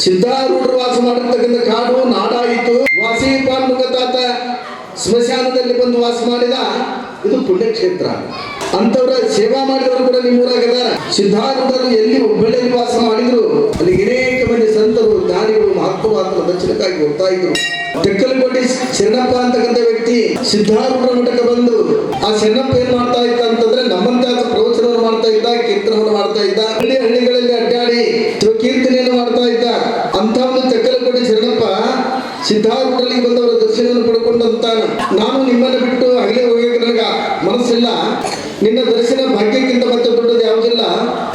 ಸಿದ್ಧಾರೂಢರು ವಾಸ ಮಾಡಿರ್ತಕ್ಕಂಥ ಕಾಡು ನಾಡಾಯಿತು. ವಾಸಿ ತಾತ ಸ್ಮಶಾನದಲ್ಲಿ ಬಂದು ವಾಸ ಮಾಡಿದ ಇದು ಪುಣ್ಯಕ್ಷೇತ್ರ. ಅಂತವ್ರ ಸೇವಾ ಮಾಡಿದವರು ಕೂಡ ನಿಮ್ಮೂರಾಗ ಸಿದ್ಧಾರೂಢರು ಎಲ್ಲಿ ಹುಬ್ಬಳ್ಳಿಯಲ್ಲಿ ವಾಸ ಮಾಡಿದ್ರು, ಅಲ್ಲಿ ಅನೇಕ ಮಂದಿ ಸಂತರು ದಾನಿಗಳು ಮಹತ್ವವಾದ ದಕ್ಷಿಣಕ್ಕಾಗಿ ಹೋಗ್ತಾ ಇದ್ರು. ತೆಕ್ಕಲಕೋಟೆ ಶರಣಪ್ಪ ಅಂತಕ್ಕಂಥ ವ್ಯಕ್ತಿ ಸಿದ್ಧಾರೂಢ ಮಠಕ್ಕೆ ಬಂದು ಆ ಶರಣಪ್ಪ ಏನ್ ಮಾಡ್ತಾ ಇದ್ದ ಅಂತಂದ್ರೆ ನಮ್ಮಂತ ಪ್ರವಚನವನ್ನು ಮಾಡ್ತಾ ಇದ್ದ ಕೀರ್ತನವನ್ನು ಮಾಡ್ತಾ ಇದ್ದ ಹಳ್ಳಿ ಹಳ್ಳಿಗಳಲ್ಲಿ ಅಡ್ಡಾಡಿ ಅಥವಾ ಕೀರ್ತನೆಯನ್ನು ಮಾಡ್ತಾ ಇದ್ದ ಅಂತ ಒಂದು ತೆಕ್ಕಲಕೋಟೆ ಶರಣಪ್ಪ ಸಿದ್ಧಾರೂಢರಲ್ಲಿ ಬಂದವರ ದರ್ಶನವನ್ನು ಪಡ್ಕೊಂಡಂತ ನಾನು ನಿಮ್ಮನ್ನ ಬಿಟ್ಟು ಹಗಲೇ ಹೋಗಕ್ಕೆ ನನಗ ಮನಸ್ಸಿಲ್ಲ ನಿನ್ನ ದರ್ಶನ ಭಾಗ್ಯಕ್ಕಿಂತ ಮತ್ತೆ ದೊಡ್ಡದು ಯಾವುದಿಲ್ಲ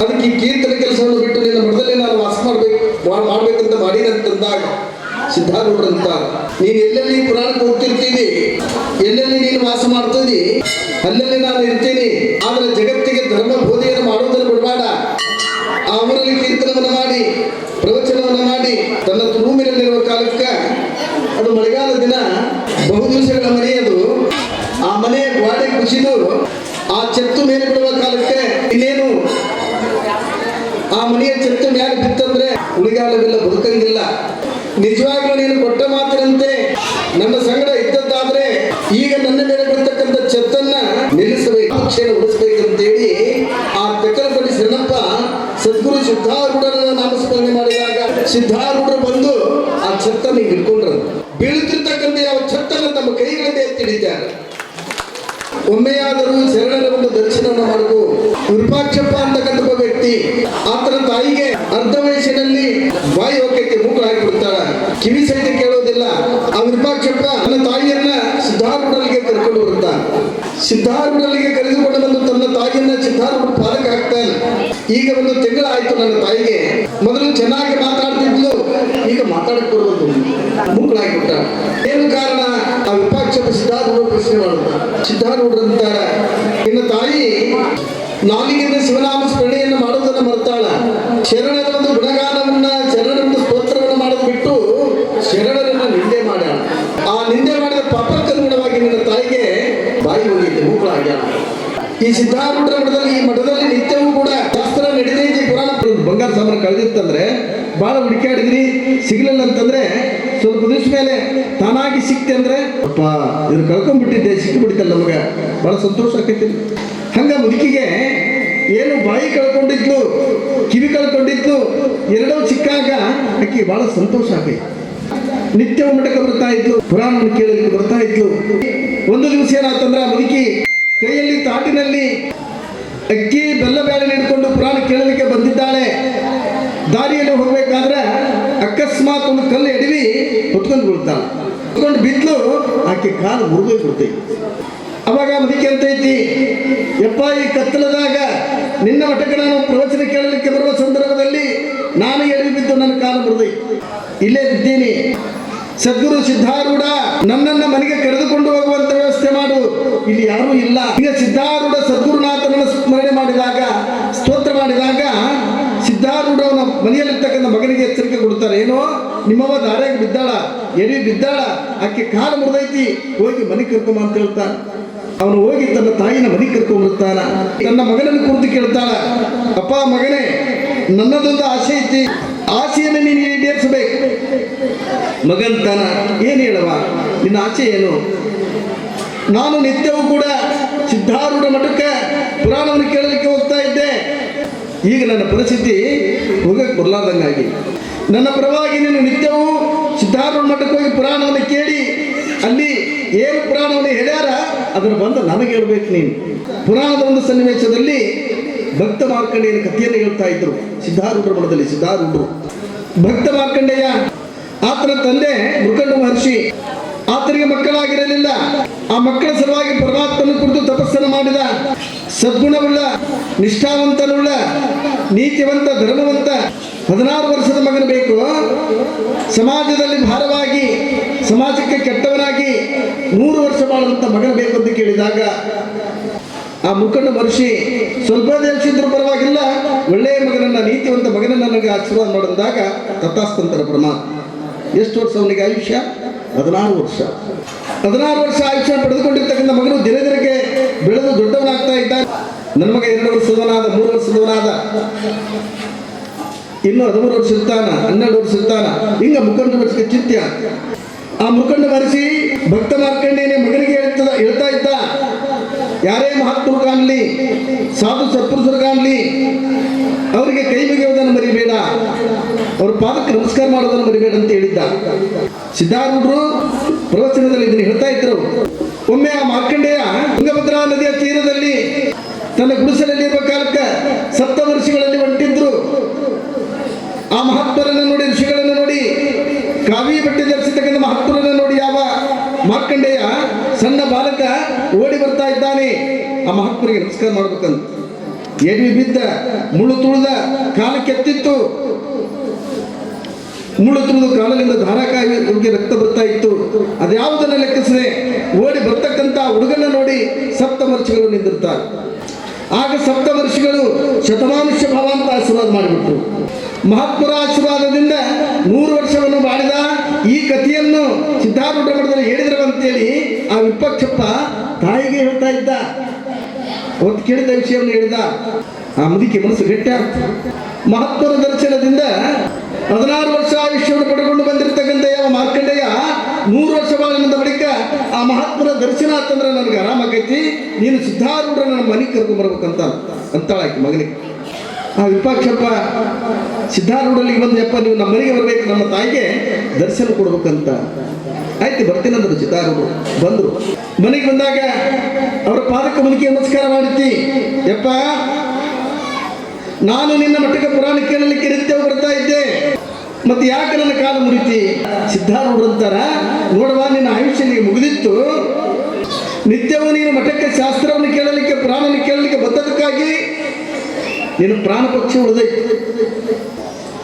ಅದಕ್ಕೆ ಈ ಕೀರ್ತನೆ ಕೆಲಸವನ್ನು ಬಿಟ್ಟು ನಿನ್ನ ಮಠದಲ್ಲಿ ನಾನು ವಾಸ ಮಾಡ್ಬೇಕು ಮಾ- ಮಾಡ್ಬೇಕಂತ ಮಾಡಿದಂತಂದಾಗ ಸಿದ್ಧಾರೂಢರಂತ, ನೀನು ಎಲ್ಲೆಲ್ಲಿ ಪುರಾಣಕ್ಕೆ ಹೋಗ್ತಿರ್ತೀನಿ ಎಲ್ಲೆಲ್ಲಿ ನೀನು ವಾಸ ಮಾಡ್ತೀನಿ ಅಲ್ಲೆಲ್ಲಿ ನಾನು ಇರ್ತೀನಿ ಆದರೆ ಜಗತ್ತಿಗೆ ಧರ್ಮ ಬೋಧೆಯನ್ನು ಮಾಡುವುದನ್ನು ಬಿಡಬೇಡ. ಆ ಊರಲ್ಲಿ ಕೀರ್ತನವನ್ನು ಮಾಡಿ, ಪ್ರವಚನವನ್ನು ಮಾಡಿ, ತನ್ನ ರೂಮಿನಲ್ಲಿರುವ ಕಾಲಕ್ಕೆ, ಅದು ಮಳೆಗಾಲ ದಿನ, ಬಹು ದಿವಸಗಳ ಮನೆಯದು ಆ ಮನೆಯ ಗೋಡೆ ಕುಸಿದು, ಆ ಚೆತ್ತು ಮೇಲೆ ಬಿಡುವ ಕಾಲಕ್ಕೆ ಇನ್ನೇನು, ಆ ಮನೆಯ ಚೆತ್ತು ಮ್ಯಾಲೆ ಬಿತ್ತಂದ್ರೆ ಉಳಿಗಾಲವಿಲ್ಲ ಬದುಕಂಗಿಲ್ಲ. ನಿಜವಾಗ್ಲೂ ನೀನು ಕೊಟ್ಟ ಮಾತಿನಂತೆ ನನ್ನ ಸಂಗಡ ಇದ್ದದ್ದಾದ್ರೆ ಈಗ ನನ್ನ ಮೇಲೆ ಬರ್ತಕ್ಕಂಥ ಚೆತ್ತನ್ನ ನಿಲ್ಲಿಸಬೇಕು, ಪಕ್ಷೇನ ಉಳಿಸ್ಬೇಕಂತ ಹೇಳಿ ಆ ತೆಕ್ಕಲಪಡಿ ಶರಣಪ್ಪ ಸದ್ಗುರು ಸಿದ್ಧಾರೂಢರನ್ನ ನಾಮಸ್ಮರಣೆ ಮಾಡಿದಾಗ ಸಿದ್ಧಾರೂಢರು ಬಂದು ಆ ಛತ್ತನ್ನು ಹಿಡ್ಕೊಂಡ್ರು. ಬೀಳುತ್ತಿರ್ತಕ್ಕಂಥ ಯಾವ ಛತ್ತನ್ನು ತಮ್ಮ ಕೈಗಳಿಂದ ಎತ್ತಿಡಿದ್ದಾರೆ ಒಮ್ಮೆಯಾದರೂ ಶರಣರ ಒಂದು ದರ್ಶನವನ್ನು ಮಾಡಬೇಕು. ವಿರೂಪಾಕ್ಷಪ್ಪ ಅಂತಕ್ಕಂಥ ವ್ಯಕ್ತಿ ಆತನ ತಾಯಿಗೆ ಅರ್ಧ ವಯಸ್ಸಿನಲ್ಲಿ ಬಾಯಿ ಹೋಗಕ್ಕೆ ಮೂಕಳಾಗಿ ಬಿಡ್ತಾಳ ಕಿವಿ ಸಹಿತ ಕೇಳೋದಿಲ್ಲ. ಆ ವಿರೂಪಾಕ್ಷಪ್ಪ ತನ್ನ ತಾಯಿಯನ್ನ ಸಿದ್ಧಾರೂಢರಿಗೆ ಕರ್ಕೊಂಡು ಬರುತ್ತಾನೆ ಸಿದ್ಧಾರೂಢರಿಗೆ ಕರೆದುಕೊಂಡು ಬಂದು ತನ್ನ ತಾಯಿಯನ್ನ ಸಿದ್ಧಾರೂಢ ಪಾಲಕ ಹಾಕ್ತಾನೆ ಈಗ ಒಂದು ತಿಂಗಳಾಯ್ತು ನನ್ನ ತಾಯಿಗೆ. ಮೊದಲು ಚೆನ್ನಾಗಿ ಮಾತಾಡ್ತಿದ್ಲು, ಈಗ ಮಾತಾಡಕ್ ಬರುವುದು. ಮೂಕಳಾಗಿ ಬಿಟ್ಟ ಏನು ಕಾರಣ? ಆ ವಿಪಾಕ್ಷಪ್ಪ ಸಿದ್ಧಾರೂಢ ಪ್ರಶ್ನೆ ಮಾಡುತ್ತ? ಸಿದ್ಧಾರೂಢರಂತಾರ ನಿನ್ನ ತಾಯಿ ನಾಲಿಗೆಯಿಂದ ಶಿವನಾಮ ಸ್ಮರಣೆಯನ್ನು ಮಾಡುವುದನ್ನು ಈ ಸಿದ್ಧಾರೂಢರ ಮಠದಲ್ಲಿ ಈ ಮಠದಲ್ಲಿ ನಿತ್ಯವೂ ಕೂಡ ಶಾಸ್ತ್ರ ನಡೆದೈತಿ ಪುರಾಣ. ಬಂಗಾರ ಸಾಮಾನು ಕಳೆದಿತ್ತಂದ್ರೆ ಬಹಳ ಹುಡುಕಾಡಿದ್ರಿ ಸಿಗ್ಲಿಲ್ಲ ಅಂತಂದ್ರೆ ಸ್ವಲ್ಪ ದಿವಸ ಮೇಲೆ ತಾನಾಗಿ ಸಿಕ್ತೆ ಅಂದ್ರೆ ಅಪ್ಪ ಇದ್ರ ಕಳ್ಕೊಂಡ್ಬಿಟ್ಟಿದ್ದೆ, ಸಿಕ್ಕಿಬಿಡ್ತಲ್ಲ ನಮಗೆ. ಬಹಳ ಸಂತೋಷ ಆಕೈತಿ. ಹಂಗ ಮುದುಕಿಗೆ ಏನು ಬಾಯಿ ಕಳ್ಕೊಂಡಿದ್ಲು, ಕಿವಿ ಕಳ್ಕೊಂಡಿದ್ಲು, ಎರಡೂ ಸಿಕ್ಕಾಗ ಆಕೆ ಬಹಳ ಸಂತೋಷ ಆಗೈತಿ ನಿತ್ಯ ಮಠಕ್ಕೆ ಬರ್ತಾ ಇದ್ಲು ಪುರಾಣ ಕೇಳಲಿಕ್ಕೆ ಬರ್ತಾ ಇದ್ಲು. ಒಂದು ದಿವಸ ಏನಾಯ್ತಂದ್ರೆ ಆ ಮುದುಕಿ ಕೈಯಲ್ಲಿ ತಾಟಿನಲ್ಲಿ ಅಕ್ಕಿ, ಬೆಲ್ಲ ಬೇಳೆ ಹಿಡ್ಕೊಂಡು ಪುರಾಣ ಕೇಳಲಿಕ್ಕೆ ಬಂದಿದ್ದಾಳೆ. ದಾರಿಯಲ್ಲಿ ಹೋಗ್ಬೇಕಾದ್ರೆ ಅಕಸ್ಮಾತ್ ಒಂದು ಕಲ್ಲು ಎಡವಿ ಹೊತ್ಕೊಂಡು ಬೀಳ್ತಾಳೆ. ಹೊತ್ಕೊಂಡು ಬಿದ್ದಲು ಆಕೆ ಕಾಲು ಮುರಿದೇ ಬಿಡ್ತೈತಿ. ಅವಾಗ ಅದಕ್ಕೆ ಅಂತ ಐತಿ ಯಪ್ಪ, ಈ ಕತ್ತಲದಾಗ ನಿನ್ನ ಮಠಕ್ಕೆ ನಾನು ಪ್ರವಚನ ಕೇಳಲಿಕ್ಕೆ ಬರುವ ಸಂದರ್ಭದಲ್ಲಿ ನಾನು ಎಡವಿ ಬಿದ್ದು ನನ್ನ ಕಾಲು ಮುರಿದೈತಿ. ಇಲ್ಲೇ ಬಿದ್ದೀನಿ ಸದ್ಗುರು ಸಿದ್ಧಾರೂಢ ನನ್ನನ್ನ ಮನೆಗೆ ಕರೆದುಕೊಂಡು ಹೋಗುವಂತ ವ್ಯವಸ್ಥೆ ಮಾಡು. ಇಲ್ಲಿ ಯಾರೂ ಇಲ್ಲ. ಈಗ ಸಿದ್ಧಾರೂಢ ಸದ್ಗುರುನಾಥನನ್ನು ಸ್ಮರಣೆ ಮಾಡಿದಾಗ, ಸ್ತೋತ್ರ ಮಾಡಿದಾಗ ಸಿದ್ಧಾರೂಢವನ ಮನೆಯಲ್ಲಿರ್ತಕ್ಕಂಥ ಮಗನಿಗೆ ಎಚ್ಚರಿಕೆ ಕೊಡ್ತಾರೆ. ಏನೋ ನಿಮ್ಮವ ದಾರ್ಯಾಗ ಬಿದ್ದಾಳ ಎಡಿ ಬಿದ್ದಾಳ, ಆಕೆ ಕಾಲು ಮುರಿದೈತಿ, ಹೋಗಿ ಮನೆ ಕರ್ಕೊಂಬ ಅಂತ ಹೇಳ್ತಾನೆ. ಅವನು ಹೋಗಿ ತನ್ನ ತಾಯಿನ ಮನೆ ಕರ್ಕೊಂಡ್ಬಿಡ್ತಾನ ತನ್ನ ಮಗನನ್ನು ಕುರಿತು ಕೇಳ್ತಾಳ, ಅಪ್ಪ ಮಗನೇ, ನನ್ನದೊಂದು ಆಸೆ ಐತಿ. ಮಗಂತನ ಏನು ಹೇಳುವ ನಿನ್ನ ಆಚೆ ಏನು? ನಾನು ನಿತ್ಯವೂ ಕೂಡ ಸಿದ್ಧಾರೂಢ ಮಠಕ್ಕೆ ಪುರಾಣವನ್ನು ಕೇಳಲಿಕ್ಕೆ ಹೋಗ್ತಾ ಇದ್ದೆ. ಈಗ ನನ್ನ ಪರಿಸ್ಥಿತಿ ಹೋಗಕ್ಕೆ ಬರ್ಲಾರ್ದಂಗಾಗಿ. ನನ್ನ ಪರವಾಗಿ ನೀನು ನಿತ್ಯವೂ ಸಿದ್ಧಾರೂಢ ಮಠಕ್ಕೆ ಹೋಗಿ ಪುರಾಣವನ್ನು ಕೇಳಿ, ಅಲ್ಲಿ ಏನು ಪುರಾಣವನ್ನು ಹೇಳ್ಯಾರ ಅದನ್ನು ಬಂದು ನನಗೆ ಹೇಳ್ಬೇಕು ನೀನು. ಪುರಾಣದ ಒಂದು ಸನ್ನಿವೇಶದಲ್ಲಿ ಭಕ್ತ ಮಾರ್ಕಂಡೇಯನ ಕಥೆಯನ್ನು ಹೇಳ್ತಾ ಇದ್ರು. ಸಿದ್ಧಾರೂಢರ ಮಠದಲ್ಲಿ ಸಿದ್ಧಾರೂಢರು. ಭಕ್ತ ಮಾರ್ಕಂಡೇಯ ಆತನ ತಂದೆ ಮೃಕಂಡ ಮಹರ್ಷಿ ಆತನಿಗೆ ಮಕ್ಕಳಾಗಿರಲಿಲ್ಲ. ಆ ಮಕ್ಕಳ ಸಲುವಾಗಿ ಪರಮಾತ್ಮನ ಕುರಿತು ತಪಸ್ಸನ್ನು ಮಾಡಿದ. ಸದ್ಗುಣವುಳ್ಳ, ನಿಷ್ಠಾವಂತನುಳ್ಳ, ನೀತಿವಂತ, ಧರ್ಮವಂತ ಹದಿನಾರು ವರ್ಷದ ಮಗನ ಬೇಕು. ಸಮಾಜದಲ್ಲಿ ಭಾರವಾಗಿ, ಸಮಾಜಕ್ಕೆ ಕೆಟ್ಟವನಾಗಿ ನೂರು ವರ್ಷ ಬಾಳುವಂತ ಮಗನ ಬೇಕು ಅಂತ ಕೇಳಿದಾಗ ಆ ಮುಖಂಡ ಮಹರ್ಷಿ ಸ್ವಲ್ಪ ದೇಶಿದ್ರು ಪರವಾಗಿಲ್ಲ, ಒಳ್ಳೆಯ ಮಗನನ್ನ, ನೀತಿವಂತ ಮಗನನ್ನ ನನಗೆ ಆಶೀರ್ವಾದ ಮಾಡಿದಾಗ ತಥಾಸ್ತಂತರ ಪರಮಾತ್ಮ. ಎಷ್ಟು ವರ್ಷ ಅವನಿಗೆ ಆಯುಷ್ಯ? ಹದಿನಾರು ವರ್ಷ. ಹದಿನಾರು ವರ್ಷ ಆಯುಷ್ಯ ಪಡೆದುಕೊಂಡಿರ್ತಕ್ಕಂಥ ಮಗನು ದಿನ ದಿನಕ್ಕೆ ಬೆಳೆದು ದೊಡ್ಡವನಾಗ್ತಾ ಇದ್ದಾನೆ. ನನ್ನ ಮಗ ಎರಡು ವರ್ಷದವನಾದ ಮೂರು ವರ್ಷದವನಾದ ಇನ್ನು ಹದಿಮೂರು ವರ್ಷ ಇರ್ತಾನ, ಹನ್ನೆರಡು ವರ್ಷ ಇರ್ತಾನ. ಹಿಂಗ ಮುಖಂಡ ವರ್ಷಕ್ಕೆ ಚಿಂತ್ಯ. ಆ ಮುಖಂಡ ಬರೆಸಿ ಭಕ್ತ ಮಾರ್ಕಂಡೇನೆ ಮಗನಿಗೆ ಹೇಳ್ತದ, ಹೇಳ್ತಾ ಇದ್ದ. ಯಾರೇ ಮಹಾತ್ಮರು ಕಾಣಲಿ ಸಾಧು ಸತ್ಪುರುಷರು ಕಾಣಲಿ ಅವರಿಗೆ ಕೈ ಮುಗಿಯುವುದನ್ನು ಮರಿಬೇಡ. ಅವ್ರ ಪಾದಕ್ಕೆ ನಮಸ್ಕಾರ ಮಾಡೋದನ್ನು ಮರಿಬೇಡ ಅಂತ ಹೇಳಿದ್ದ. ಸಿದ್ಧಾರೂಢರು ಪ್ರವಚನದಲ್ಲಿ ಇದನ್ನು ಹೇಳ್ತಾ ಇದ್ರು. ಒಮ್ಮೆ ಆ ಮಾರ್ಕಂಡೇಯ ತುಂಗಭದ್ರಾ ನದಿಯ ತೀರದಲ್ಲಿ ತನ್ನ ಗುಡಿಸಲಲ್ಲಿರುವ ಕಾಲಕ್ಕೆ ಸಪ್ತ ವರ್ಷಗಳಲ್ಲಿ ಹೊಂಟಿದ್ರು. ಆ ಮಹಾತ್ಮರನ್ನು ನೋಡಿ, ಋಷಿಗಳನ್ನು ನೋಡಿ ಕಾವಿ ಬಟ್ಟೆ ಧರಿಸಿರ್ತಕ್ಕಂಥ ಮಹಾತ್ಮರನ್ನು ನೋಡಿ, ಯಾವ ಮಾರ್ಕಂಡೇಯ ಸಣ್ಣ ಬಾಲಕ ಓಡಿ ಆ ಮಹಾತ್ಮರಿಗೆ ನಮಸ್ಕಾರ ಮಾಡ್ಬೇಕಂತ. ಎಡವಿ ಬಿದ್ದ, ಮುಳ್ಳು ತುಳಿದ ಕಾಲ ಕೆತ್ತಿತ್ತು. ಮುಳ್ಳು ತುಳಿದು ಕಾಲದಿಂದ ಹುಡುಗಿ ರಕ್ತ ಬರ್ತಾ ಇತ್ತು. ಅದ್ಯಾವುದನ್ನ ಲೆಕ್ಕಿಸದೆ ಓಡಿ ಬರ್ತಕ್ಕಂತ ಹುಡುಗನ ನೋಡಿ ಸಪ್ತ ವರ್ಷಗಳು ನಿಂದಿರ್ತಾರೆ. ಆಗ ಸಪ್ತ ವರ್ಷಗಳು ಶತಮಾನುಷ್ಯ ಭಾವ ಅಂತ ಆಶೀರ್ವಾದ ಮಾಡಿಬಿಟ್ರು. ಮಹಾತ್ಮರ ಆಶೀರ್ವಾದದಿಂದ ನೂರು ವರ್ಷವನ್ನು ಮಾಡಿದ ಈ ಕಥೆಯನ್ನು ಸಿದ್ಧಾರೂಢ ಮಠದಲ್ಲಿ ಹೇಳಿದ್ರು ಅಂತೇಳಿ ಆ ವಿಪಕ್ಷಪ್ಪ ತಾಯಿಗೆ ಹೇಳ್ತಾ ಇದ್ದ ಅವತ್ತು ಕೇಳಿದ ವಿಷಯವನ್ನು ಹೇಳಿದ ಆ ಮುದುಕಿ ಮನಸ್ಸು ಗಟ್ಟಿ ಮಹತ್ವದ ದರ್ಶನದಿಂದ ಹದಿನಾರು ವರ್ಷ ಆಯುಷ್ಯವನ್ನು ಪಡ್ಕೊಂಡು ಬಂದಿರತಕ್ಕಂಥ ಯಾವ ಮಾರ್ಕಂಡೆಯ ನೂರು ವರ್ಷ ಬಾಳಿನಿಂದ ಬಳಿಕ ಆ ಮಹಾತ್ಮರ ದರ್ಶನ ಆತಂದ್ರೆ ನನಗೆ ಆರಾಮಾಗೈತಿ. ನೀನು ಸಿದ್ಧಾರೂಢ ನನ್ನ ಮನೆ ಕರ್ಕೊಂಡ್ಬರ್ಬೇಕಂತ ಅಂತಾಳಾಕಿ ಮಗನಿಗೆ. ಆ ವಿಪಾಕ್ಷಪ್ಪ ಸಿದ್ಧಾರೂಢಲ್ಲಿ ಬಂದು ಯಪ್ಪ ನೀವು ನಮ್ಮ ಮನೆಗೆ ಬರಬೇಕು, ನಮ್ಮ ತಾಯಿಗೆ ದರ್ಶನ ಕೊಡ್ಬೇಕಂತ. ಆಯ್ತು ಬರ್ತೀನಂದ್ರು ಸಿದ್ಧಾರೂಢ. ಬಂದರು. ಮನೆಗೆ ಬಂದಾಗ ಅವರ ಪಾದಕ್ಕೆ ಮುನಿಕೆ ನಮಸ್ಕಾರ ಮಾಡಿತಿ ಯಪ್ಪ, ನಾನು ನಿನ್ನ ಮಟ್ಟಕ್ಕೆ ಪುರಾಣ ಕೇಳಲಿಕ್ಕೆ ನಿತ್ಯ ಬರ್ತಾ ಇದ್ದೆ. ಮತ್ತೆ ಯಾಕೆ ನನ್ನ ಕಾಲ ಮುರಿತಿ? ಸಿದ್ಧಾರೂಢ ಅಂತಾರ ನೋಡುವ ನಿನ್ನ ಆಯುಷ್ಯ ನಿನಗೆ ಮುಗಿದಿತ್ತು. ನಿತ್ಯವೂ ನೀನು ಮಠಕ್ಕೆ ಶಾಸ್ತ್ರವನ್ನು ಕೇಳಲಿಕ್ಕೆ, ಪುರಾಣವನ್ನು ಕೇಳಲಿಕ್ಕೆ ಬಂದದಕ್ಕಾಗಿ ನೀನು ಪ್ರಾಣ ಪಕ್ಷಿ ಉಳಿದೈತಿ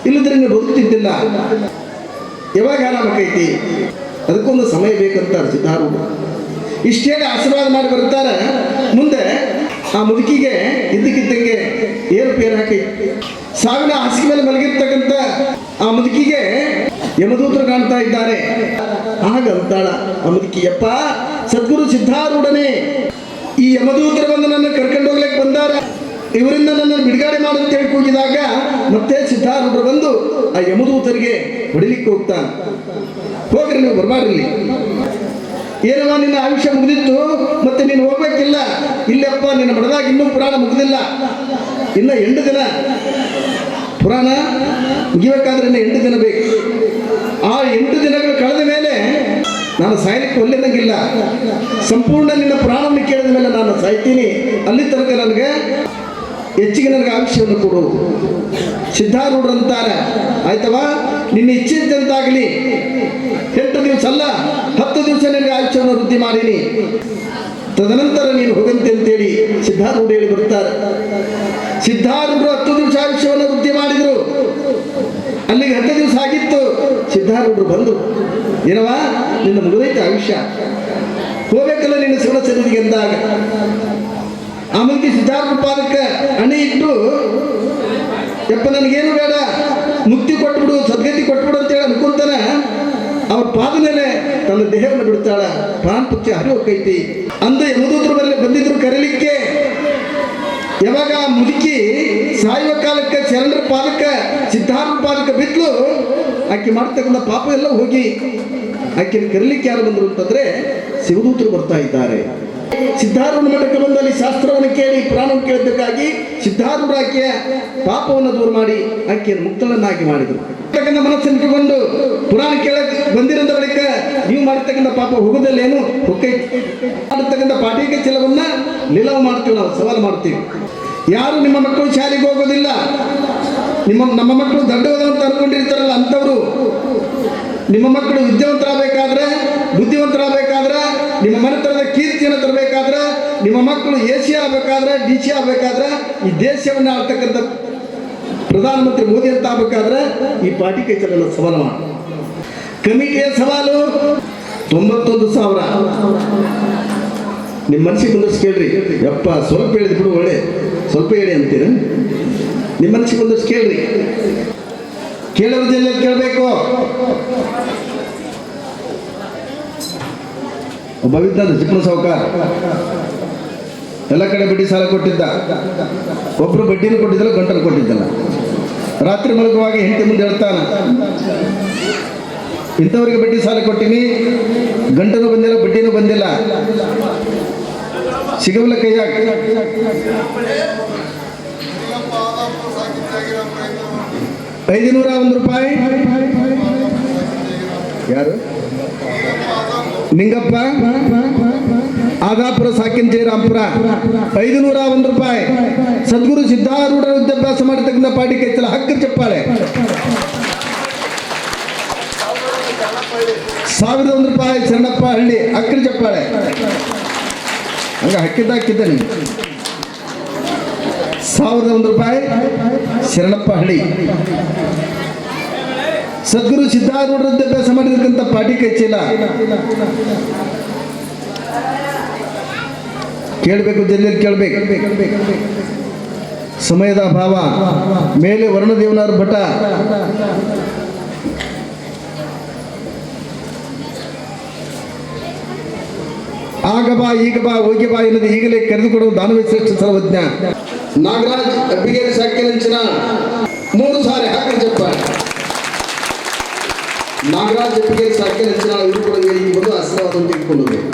ಇಲ್ಲದ್ರೆ ನೀನು ಬದುಕ್ತಿದ್ದಿಲ್ಲ. ಯಾವಾಗ ಆರಾಮಕ್ಕೈತಿ ಅದಕ್ಕೊಂದು ಸಮಯ ಬೇಕಂತಾರೆ ಸಿದ್ಧಾರು ಇಷ್ಟೇ ಆಶೀರ್ವಾದ ಮಾಡಿ ಬರ್ತಾರೆ ಮುಂದೆ ಆ ಮುದುಕಿಗೆ ಇದ್ದಕ್ಕಿದ್ದಂಗೆ ಏರುಪೇರು ಹಾಕಿ. ಸಾವಿನ ಹಾಸಿಗೆ ಮೇಲೆ ಮಲಗಿರ್ತಕ್ಕಂಥ ಆ ಮುದುಕಿಗೆ ಯಮದೂತರು ಕಾಣ್ತಾ ಇದ್ದಾರೆ. ಆಗ ಅಂತಾಳ, ಆ ಮುದುಕಿ ಅಪ್ಪ ಸದ್ಗುರು ಸಿದ್ಧಾರೂಢನೇ, ಈ ಯಮದೂತರು ಬಂದು ನನ್ನ ಕರ್ಕೊಂಡು ಹೋಗ್ಲಿಕ್ಕೆ ಬಂದಾರ? ಇವರಿಂದ ನನ್ನನ್ನು ಬಿಡುಗಡೆ ಮಾಡುತ್ತೆ ಹೇಳಿ ಕೂಗಿದಾಗ ಮತ್ತೆ ಸಿದ್ಧಾರೂಢರು ಬಂದು ಆ ಯಮದೂತರಿಗೆ ಹೊಡಿಲಿಕ್ಕೆ ಹೋಗ್ತಾನೆ. ಹೋಗ್ರಿ ನೀವು, ಬರಬಾರ್ರಿ ಏನವ ನಿನ್ನ ಆಯುಷ್ಯ ಮುಗಿದಿತ್ತು, ಮತ್ತೆ ನೀನು ಹೋಗ್ಬೇಕಿಲ್ಲ. ಇಲ್ಲಪ್ಪ, ನಿನ್ನ ಬಡದಾಗ ಇನ್ನೂ ಪುರಾಣ ಮುಗಿದಿಲ್ಲ. ಇನ್ನ ಎಂಟು ದಿನ. ಪುರಾಣ ಮುಗಿಬೇಕಾದ್ರೆ ಇನ್ನ ಎಂಟು ದಿನ ಬೇಕು. ಆ ಎಂಟು ದಿನಗಳು ಕಳೆದ ಮೇಲೆ ನಾನು ಸಾಯಲಿಕ್ಕೆ ಒಲ್ಲೆನಂಗಿಲ್ಲ. ಸಂಪೂರ್ಣ ನಿನ್ನ ಪುರಾಣವನ್ನು ಕೇಳಿದ ಮೇಲೆ ನಾನು ಸಾಯ್ತೀನಿ. ಅಲ್ಲಿ ತನಕ ನನಗೆ ಹೆಚ್ಚಿಗೆ ನನಗೆ ಆಯುಷ್ಯವನ್ನು ಕೊಡು. ಸಿದ್ಧಾರೂಢರು ಅಂತಾರೆ ಆಯ್ತವಾ? ನಿನ್ನ ಇಚ್ಛಿಸಿದಂತಾಗಲಿ ಎಂಟು ದಿವಸ ಅಲ್ಲ ಹತ್ತು ದಿವಸ ನಿನಗೆ ಆಯುಷ್ಯವನ್ನು ವೃದ್ಧಿ ಮಾಡೀನಿ. ತದನಂತರ ನೀನು ಹೋಗಂತೆ ಅಂತೇಳಿ ಸಿದ್ಧಾರೂಢ ಹೇಳಿ ಬರ್ತಾರೆ ಸಿದ್ಧಾರೂಢರು ಹತ್ತು ದಿವಸ ಆಯುಷ್ಯವನ್ನು ವೃದ್ಧಿ ಮಾಡಿದರು. ಅಲ್ಲಿಗೆ ಹತ್ತು ದಿವಸ ಆಗಿತ್ತು. ಸಿದ್ಧಾರೂಢರು ಬಂದು ಏನವ ನಿನ್ನ ಮುಗಿದೈತೆ ಆಯುಷ್ಯ ಹೋಗಬೇಕಲ್ಲ ನಿನ್ನ ಶಿವನ ಸನ್ನಿಧಿಗೆ ಅಂದಾಗ. ಆ ಮಂದಿ ಸಿದ್ಧಾರ್ಥ ಪಾದಕ್ಕೆ ಹಣೆ ಇಟ್ಟು, ಯಪ್ಪ, ನನಗೇನು ಬೇಡ, ಮುಕ್ತಿ ಕೊಟ್ಬಿಡು, ಸದ್ಗತಿ ಕೊಟ್ಬಿಡು ಅಂತೇಳಿ ಅನ್ಕೊಂತಾನೆ. ಅವ್ರ ಪಾದ ಮೇಲೆ ತನ್ನ ದೇಹವನ್ನು ಬಿಡ್ತಾಳ ಪ್ರಾಣ ಪುಚ್ಚಿ ಹರಿ ಹೋಗೈತಿ ಅಂದ ಯಮದೂತರು ಮೇಲೆ ಬಂದಿದ್ರು ಕರೀಲಿಕ್ಕೆ. ಯಾವಾಗ ಮುದುಕಿ ಸಾಯುವ ಕಾಲಕ್ಕೆ ಶರಣರ ಪಾದಕ್ಕೆ, ಸಿದ್ಧಾರ್ಥ ಪಾದಕ್ಕೆ ಬಿದ್ಲು, ಆಕೆ ಮಾಡ್ತಕ್ಕಂಥ ಪಾಪ ಎಲ್ಲ ಹೋಗಿ. ಆಕೆ ಕರೀಲಿಕ್ಕೆ ಯಾರು ಬಂದರು ಅಂತಂದ್ರೆ ಶಿವದೂತರು ಬರ್ತಾ ಇದ್ದಾರೆ. ಸಿದ್ಧಾರೂಢ ಮಠಕ್ಕೆ ಬಂದಲ್ಲಿ ಶಾಸ್ತ್ರವನ್ನು ಕೇಳಿ ಪುರಾಣವನ್ನು ಕೇಳಿದ್ದಕ್ಕಾಗಿ ಸಿದ್ಧಾರೂಢ ಆಕೆಯ ಪಾಪವನ್ನು ದೂರ ಮಾಡಿ ಆಕೆಯನ್ನು ಮುಕ್ತಳನ್ನಾಗಿ ಮಾಡಿದರು. ಇರ್ತಕ್ಕಂಥ ಮನಸ್ಸನ್ನು ಇಟ್ಟುಕೊಂಡು ಪುರಾಣ ಕೇಳಕ್ಕೆ ಬಂದಿರೋ ಬಳಿಕ ನೀವು ಮಾಡಿರ್ತಕ್ಕಂಥ ಪಾಪ ಹೋಗುದಲ್ಲೇನು? ಹೊಕ್ಕೈತಿ ಮಾಡಿರ್ತಕ್ಕಂಥ ಪಾಠಿಕ ಚಲವನ್ನ ನಿಲವು ಮಾಡ್ತೀವಿ ನಾವು, ಸವಾಲು ಮಾಡ್ತೀವಿ. ಯಾರು ನಿಮ್ಮ ಮಕ್ಕಳು ಶಾಲೆಗೆ ಹೋಗೋದಿಲ್ಲ, ನಿಮ್ಮ ನಮ್ಮ ಮಕ್ಕಳು ದೊಡ್ಡವಾದ ಅಂತ ಅನ್ಕೊಂಡಿರ್ತಾರಲ್ಲ ಅಂಥವ್ರು ನಿಮ್ಮ ಮಕ್ಕಳು ವಿದ್ಯಾವಂತರಾಗಬೇಕಾದ್ರೆ, ಬುದ್ಧಿವಂತರಾಗಬೇಕಾದ್ರೆ, ನಿಮ್ಮ ಮನೆತನದ ಕೀರ್ತಿಯನ್ನು ತರಬೇಕಾದ್ರೆ, ನಿಮ್ಮ ಮಕ್ಕಳು ಎ ಸಿ ಆಗಬೇಕಾದ್ರೆ, ಡಿ ಸಿ ಆಗಬೇಕಾದ್ರೆ, ಈ ದೇಶವನ್ನು ಆಳ್ತಕ್ಕಂಥ ಪ್ರಧಾನಮಂತ್ರಿ ಮೋದಿ ಅಂತ ಆಗಬೇಕಾದ್ರೆ, ಈ ಪಾರ್ಟಿ ಕೈ ಚಲನ ಸವಾಲು ಕಮಿಟಿಯ ಸವಾಲು ತೊಂಬತ್ತೊಂದು ಸಾವಿರ. ನಿಮ್ಮ ಮನಸ್ಸಿಗೆ ಬಂದಷ್ಟು ಕೇಳ್ರಿ. ಯಪ್ಪ, ಸ್ವಲ್ಪ ಹೇಳಿದ್ ಬಿಡು ಒಳ್ಳೆ. ಸ್ವಲ್ಪ ಹೇಳಿ ಅಂತೀರ? ನಿಮ್ಮ ಮನಸ್ಸಿಗೆ ಬಂದಷ್ಟು ಕೇಳ್ರಿ. ಕೇಳೋದಿಲ್ಲ ಕೇಳಬೇಕು? ಒಬ್ಬ ಇದ್ದ ಚಿಕ್ಕನ ಸಾವುಕಾರ ಎಲ್ಲ ಕಡೆ ಬಡ್ಡಿ ಸಾಲ ಕೊಟ್ಟಿದ್ದ. ಒಬ್ರು ಬಡ್ಡಿನೂ ಕೊಟ್ಟಿದ್ದಲ್ಲ ಗಂಟಲು ಕೊಟ್ಟಿದ್ದಲ್ಲ. ರಾತ್ರಿ ಮಲಗುವಾಗ ಹೆಂಡತಿ ಮುಂದೆ ಹೇಳ್ತಾನ, ಇಂಥವ್ರಿಗೆ ಬಡ್ಡಿ ಸಾಲ ಕೊಟ್ಟಿನಿ, ಗಂಟನೂ ಬಂದಿಲ್ಲ, ಬಡ್ಡಿನೂ ಬಂದಿಲ್ಲ. ಸಿಗವಲ್ಲ ಕೈಯಾಗ. ಐದುನೂರ ಒಂದು ರೂಪಾಯಿ. ಯಾರು? ನಿಂಗಪ್ಪ. ಆದಾಪುರ ಸಾಕಿನ ಜಯರಾಂಪುರ ಐದುನೂರ ಒಂದು ರೂಪಾಯಿ. ಸದ್ಗುರು ಸಿದ್ಧಾರೂಢ ವಿದ್ಯಾಭ್ಯಾಸ ಮಾಡತಕ್ಕಂಥ ಪಾಟಿ ಕೈತಲ್ಲ ಹಕ್ಕ ಚಪ್ಪಾಳೆ. ಸಾವಿರದ ಒಂದು ರೂಪಾಯಿ ಶರಣಪ್ಪ ಹಳ್ಳಿ ಅಕ್ಕನ ಚಪ್ಪಾಳೆ. ಹಂಗ ಹಕ್ಕಿದ್ದ ಹಾಕಿದ್ದ ಸಾವಿರದ ಒಂದು ರೂಪಾಯಿ. ಶರಣಪ್ಪ ಹಳ್ಳಿ ಸದ್ಗುರು ಸಿದ್ಧಾರೂಢ ಅಭ್ಯಾಸ ಮಾಡಿರ್ತಕ್ಕಂಥ ಪಾಟಿ ಕೈಚೀಲ ಕೇಳಬೇಕು ಜಲ್ದಿ ಕೇಳಬೇಕು. ಸಮಯದ ಅಭಾವ. ಮೇಲೆ ವರ್ಣದೇವನವ್ರ ಭಟ. ಆಗ ಬಾ ಈಗ ಬಾ ಹೋಗಿ ಬಾ ಎನ್ನದು ಈಗಲೇ ಕರೆದುಕೊಡುವ ದಾನವೇ ಶ್ರೇಷ್ಠ ಸರ್ವಜ್ಞ. ನಾಗರಾಜ್ ಅಬ್ಬಿಗೇರಿ ಸಾಕಿನಂಚಿನ ಮೂರು ಸಾರಿ ಹಾಕಿ ಚಪ್ಪಾಳೆ ನಾಗರಾಜ್ ಅಬ್ಬಿಗೇರಿ ಸಾಕಿನಂಚಿನ ಇವರು ಕೂಡ ವೇದಿಕೆ ಬಂದು ಆಶೀರ್ವಾದ ತೆಗೆದುಕೊಂಡು ಹೋಗ್ಬೇಕು.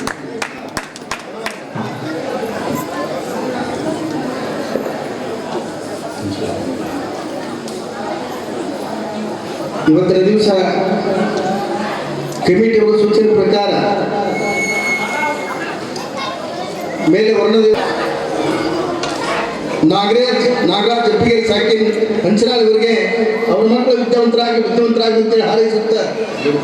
ಇವತ್ತಿನ ದಿವಸ ಕಮಿಟಿಯವರ ಸೂಚನೆ ಪ್ರಕಾರ ಮೇಲೆ ವರ್ಣದ ನಾಗರಾಜ್ ನಾಗರಾಜ್ ಜಪ್ಪಿಗೆ ಸಾಕಿನ್ ಹಂಚನಾಳ್ ಇವರಿಗೆ ಅವ್ರ ಮಕ್ಕಳು ವಿದ್ಯಾವಂತರಾಗಿ ಬುದ್ಧಿವಂತರಾಗಿ ಅಂತೇಳಿ ಹಾರೈಸುತ್ತ ಇದು.